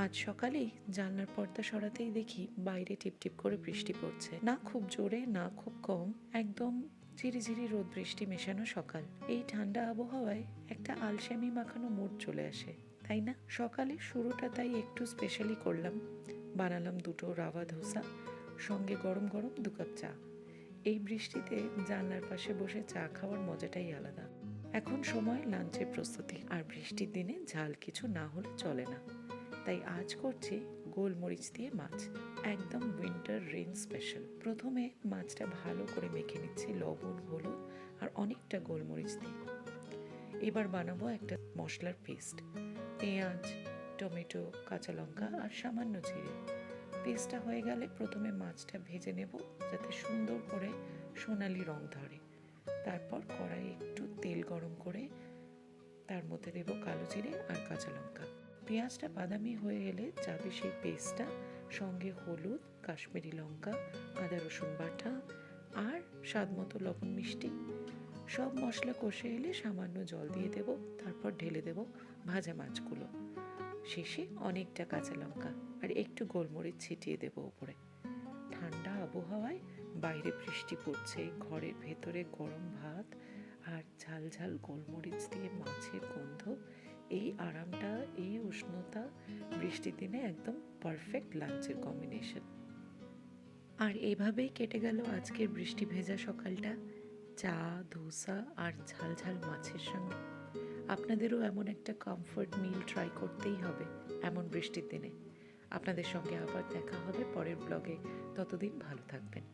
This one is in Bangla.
আজ সকালেই জানলার পর্দা সরাতেই দেখি বাইরে টিপটিপ করে বৃষ্টি পড়ছে। না খুব জোরে, না খুব কম, একদম ঝিরিঝিরি রোদ বৃষ্টি মেশানো সকাল। এই ঠান্ডা আবহাওয়ায় একটা আলসেমি মাখানো মুড চলে আসে, তাই না? সকালে শুরুটা তাই একটু স্পেশালি করলাম। বানালাম দুটো রাভা ধোসা, সঙ্গে গরম গরম দু কাপ চা। এই বৃষ্টিতে জানলার পাশে বসে চা খাওয়ার মজাটাই আলাদা। এখন সময়, লাঞ্চের প্রস্তুতি। আর বৃষ্টির দিনে ঝাল কিছু না হলে চলে না। তাই আজ করছি গোলমরিচ দিয়ে মাছ। একদম উইন্টার রেন স্পেশাল প্রথমে মাছটা ভালো করে মেখে নিচ্ছি, লবণ, হলুদ আর অনেকটা গোলমরিচ দিয়ে। এবার বানাবো একটা মশলার পেস্ট পেঁয়াজ, টমেটো, কাঁচা লঙ্কা আর সামান্য জিরে। পেস্টটা হয়ে গেলে প্রথমে মাছটা ভেজে নেব যাতে সুন্দর করে সোনালি রং ধরে। তারপর কড়াই একটু তেল গরম করে তার মধ্যে দেব কালো জিরে আর কাঁচা লঙ্কা। পেঁয়াজটা বাদামি হয়ে এলে যাবে সেই পেস্টটা, সঙ্গে হলুদ, কাশ্মীরি লঙ্কা, আদা রসুন বাটা আর স্বাদ মতো লবণ মিষ্টি। সব মশলা কষে এলে সামান্য জল দিয়ে দেব, তারপর ঢেলে দেব ভাজা মাছগুলো। শেষে অনেকটা কাঁচা লঙ্কা আর একটু গোলমরিচ ছিটিয়ে দেব উপরে ঠান্ডা আবহাওয়ায় বাইরে বৃষ্টি পড়ছে, ঘরের ভেতরে গরম ভাত আর ঝাল ঝাল গোলমরিচ দিয়ে মাছের গন্ধ এই আরামটা, এই উষ্ণতা বৃষ্টির দিনে একদম পারফেক্ট লাঞ্চের কম্বিনেশন আর এভাবেই কেটে গেল আজকের বৃষ্টি ভেজা সকালটা। চা, ধোসা আর ঝাল ঝাল মাছের সঙ্গে। আপনাদেরও এমন একটা কমফর্ট মিল ট্রাই করতেই হবে এমন বৃষ্টির দিনে। আপনাদের সঙ্গে আবার দেখা হবে পরের ব্লগে ততদিন ভালো থাকবেন।